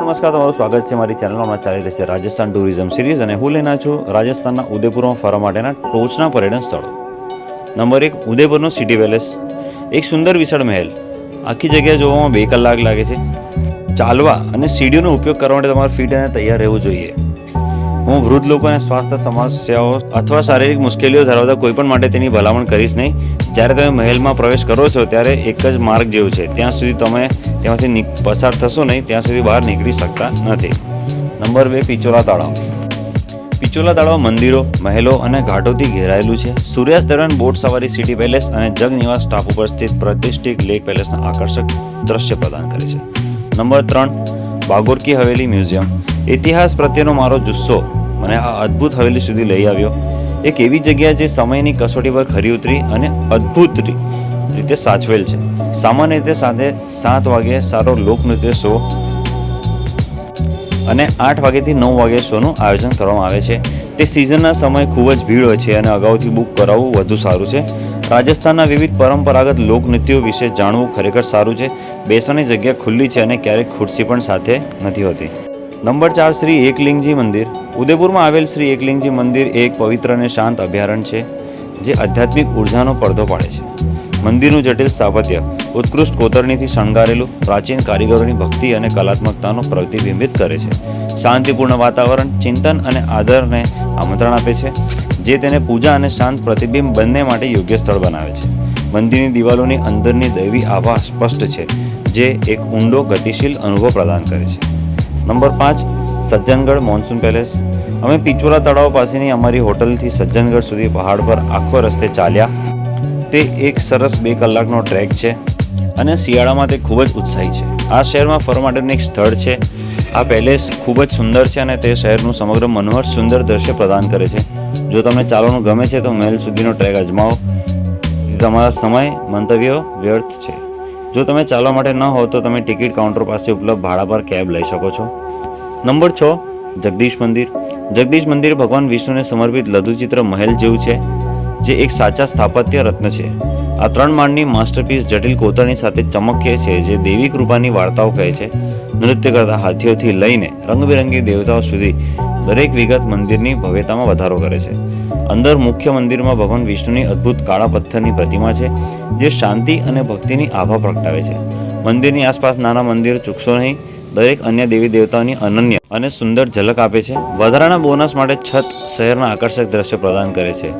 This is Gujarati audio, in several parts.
નમસ્કાર, તમારું સ્વાગત છે મારી ચેનલમાં ચાલી રહી છે રાજસ્થાન ટુરિઝમ સિરીઝ અને હું લેના છું રાજસ્થાનના ઉદયપુરમાં ફરવા માટેના ટોચના પર્યટન સ્થળો. નંબર એક, ઉદયપુરનો સિટી પેલેસ એક સુંદર વિશાળ મહેલ. આખી જગ્યા જોવામાં બે કલાક લાગે છે. ચાલવા અને સીડીઓનો ઉપયોગ કરવા માટે તમારે ફિટ અને તૈયાર રહેવું જોઈએ. હું વૃદ્ધ લોકો અને સ્વાસ્થ્ય સમસ્યાઓ અથવા શારીરિક મુશ્કેલીઓ ધરાવતા કોઈ પણ માટે તેની ભલામણ કરીશ નહીં. જ્યારે તમે મહેલમાં પ્રવેશ કરો છો, ત્યારે એક જ માર્ગ જેવું છે. ત્યાં સુધી તમે ત્યાંથી પસાર થશો નહીં, ત્યાં સુધી બહાર નીકળી શકતા નથી. નંબર બે, પિચોલા તળાવ પિચોલા તળાવ મંદિરો, મહેલો અને ઘાટોથી ઘેરાયેલું છે. સૂર્યાસ્ત દરમિયાન બોટ સવારી સિટી પેલેસ અને જગનિવાસ ટાપુ પર સ્થિત પ્રતિષ્ઠિત લેક પેલેસના આકર્ષક દ્રશ્ય પ્રદાન કરે છે. નંબર ત્રણ, બાગોરકી હવેલી મ્યુઝિયમ. ઇતિહાસ પ્રત્યેનો મારો જુસ્સો મને આ અદ્ભુત હવેલી સુધી લઈ આવ્યો. એક એવી જગ્યા જે સમયની કસોટી પર ખરી ઉતરી અને અદ્ભુત રીતે સાચવેલ છે. સામાન્ય રીતે સાંજે સાત વાગે સારો લોકનૃત્ય શો અને આઠ વાગ્યાથી નવ વાગે શોનું આયોજન કરવામાં આવે છે. તે સિઝનના સમયે ખૂબ જ ભીડ હોય છે અને અગાઉથી બુક કરાવવું વધુ સારું છે. રાજસ્થાનના વિવિધ પરંપરાગત લોકનૃત્યો વિશે જાણવું ખરેખર સારું છે. બેસવાની જગ્યા ખુલ્લી છે અને ક્યારેક ખુરશી પણ સાથે નથી હોતી. નંબર ચાર શ્રી એકલિંગજી મંદિર. ઉદયપુરમાં આવેલ શ્રી એકલિંગજી મંદિર એક પવિત્ર અને શાંત અભયારણ્ય છે, જે આધ્યાત્મિક ઉર્જાનો પડદો પાડે છે. મંદિરનું જટિલ સ્થાપત્ય, ઉત્કૃષ્ટ કોતરણીથી શણગારેલું પ્રાચીન કારીગરોની ભક્તિ અને કલાત્મકતાનો પ્રતિબિંબિત કરે છે. શાંતિપૂર્ણ વાતાવરણ, ચિંતન અને આદરને આમંત્રણ આપે છે, જે તેને પૂજા અને શાંત પ્રતિબિંબ બંને માટે યોગ્ય સ્થળ બનાવે છે. મંદિરની દિવાલોની અંદરની દૈવી આભા સ્પષ્ટ છે, જે એક ઊંડો, ગતિશીલ અનુભવ પ્રદાન કરે છે. નંબર પાંચ, સજ્જનગઢ મોન્સૂન પેલેસ. અમે પિચોરા તળાવ પાસેની અમારી હોટલથી સજ્જનગઢ સુધી પહાડ પર આખો રસ્તે ચાલ્યા તે એક સરસ બે કલાકનો ટ્રેક છે અને શિયાળામાં તે ખૂબ જ ઉત્સાહી છે. આ શહેરમાં ફરવા માટેનું એક સ્થળ છે. આ પેલેસ ખૂબ જ સુંદર છે અને તે શહેરનું સમગ્ર મનોહર સુંદર દ્રશ્ય પ્રદાન કરે છે. જો તમને ચાલવાનું ગમે છે તો મહેલ સુધીનો ટ્રેક અજમાવો. તમારા સમય, મંતવ્યો વ્યર્થ છે. જો તમે ચાલવા માટે ન હો તો તમે ટિકિટ કાઉન્ટર પાસે ઉપલબ્ધ ભાડા પર કેબ લઈ શકો છો. નંબર છ, જગદીશ મંદિર. જગદીશ મંદિર ભગવાન વિષ્ણુને સમર્પિત લઘુચિત્ર મહેલ જેવું છે. જે એક સાચા સ્થાપત્ય રત્ન છે. આ ત્રણ માળની માસ્ટરપીસ જટિલ કોતરણી સાથે ચમકે છે, જે દેવી કૃપાની વાર્તાઓ કહે છે. નૃત્ય કરતા હાથીઓથી લઈને રંગબેરંગી દેવતાઓ સુધી દરેક વિગત મંદિરની ભવ્યતામાં વધારો કરે છે. અંદર મુખ્ય મંદિરમાં ભગવાન વિષ્ણુની અદ્ભુત કાળા પથ્થરની પ્રતિમા છે, જે શાંતિ અને ભક્તિની આભા પ્રગટાવે છે. મંદિરની આસપાસ નાના મંદિર, ચૂકશો નહીં, દરેક અન્ય દેવી દેવતાઓની અનન્ય અને સુંદર ઝલક આપે છે. વધારાના બોનસ માટે છત શહેરના આકર્ષક દ્રશ્ય પ્રદાન કરે છે.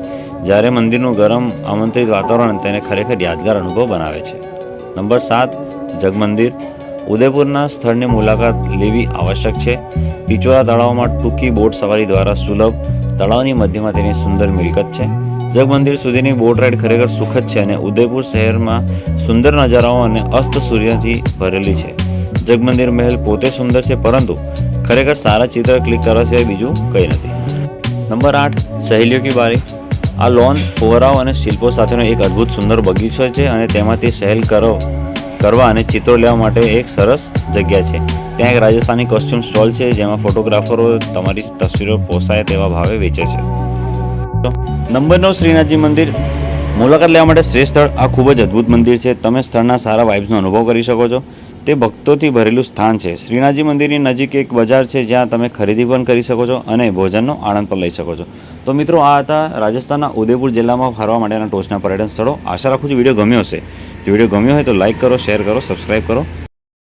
જ્યારે મંદિરનું ગરમ, આમંત્રિત વાતાવરણ તેને ખરેખર યાદગાર અનુભવ બનાવે છે. નંબર સાત, જગમંદિર. ઉદયપુરના સ્થળની મુલાકાત લેવી આવશ્યક છે. પિચોરા તળાવમાં ટૂંકી બોટ સવારી દ્વારા સુલભ તળાવની મધ્યમાં તેની સુંદર મિલકત છે. જગમંદિર સુધીની બોટ રાઈડ ખરેખર સુખદ છે અને ઉદયપુર શહેરમાં સુંદર નજારાઓ અને અસ્ત સૂર્યથી ભરેલી છે. જગમંદિર મહેલ પોતે સુંદર છે પરંતુ ખરેખર સારા ચિત્ર ક્લિક કરવા સિવાય બીજું કંઈ નથી. નંબર આઠ, સહેલીઓ કી બારી. આ લોન ફુવારાઓ અને શિલ્પો સાથેનો એક અદ્ભુત સુંદર બગીચો છે અને તેમાંથી સહેલ કરો, કરવા અને ચિત્રો લેવા માટે એક સરસ જગ્યા છે. ત્યાં એક રાજસ્થાની કોસ્ચ્યુમ સ્ટોલ છે, જેમાં ફોટોગ્રાફરો તમારી તસવીરો પોસાય તેવા ભાવે વેચે છે. નંબર નવ શ્રીનાથજી મંદિર. મુલાકાત લેવા માટે શ્રેષ્ઠ સ્થળ. આ ખૂબ જ અદ્ભુત મંદિર છે. તમે સ્થળના સારા વાઇબ્સનો અનુભવ કરી શકો છો. તે ભક્તોથી ભરેલું સ્થાન છે. શ્રીનાથજી મંદિરની નજીક એક બજાર છે જ્યાં તમે ખરીદી પણ કરી શકો છો અને ભોજનનો આનંદ પણ લઈ શકો છો. તો મિત્રો, આ હતા રાજસ્થાનના ઉદયપુર જિલ્લામાં ફરવા માટેના ટોચના પર્યટન સ્થળો. આશા રાખું છું વીડિયો ગમ્યો હશે. જો વીડિયો ગમ્યો હોય તો લાઇક કરો, શેર કરો, સબસ્ક્રાઇબ કરો.